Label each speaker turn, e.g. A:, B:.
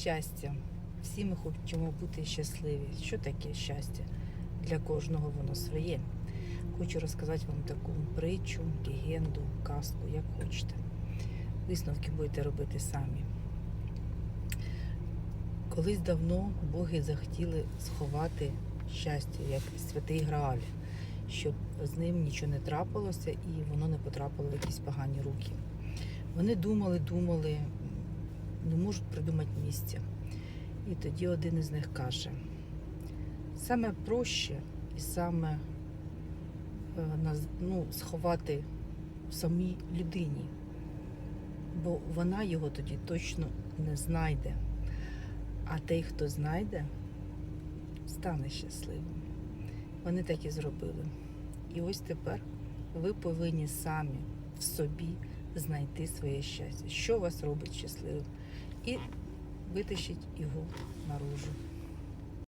A: Щастя. Всі ми хочемо бути щасливі. Що таке щастя? Для кожного воно своє. Хочу розказати вам таку притчу, легенду, казку, як хочете. Висновки будете робити самі. Колись давно боги захотіли сховати щастя, як святий Грааль, щоб з ним нічого не трапилося і воно не потрапило в якісь погані руки. Вони думали, думали, не можуть придумати місця. І тоді один із них каже: саме проще і саме е, ну, сховати в самій людині, бо вона його тоді точно не знайде. А той, хто знайде, стане щасливим. Вони так і зробили. І ось тепер ви повинні самі в собі знайти своє щастя, що вас робить щасливим, і витащить його наружу.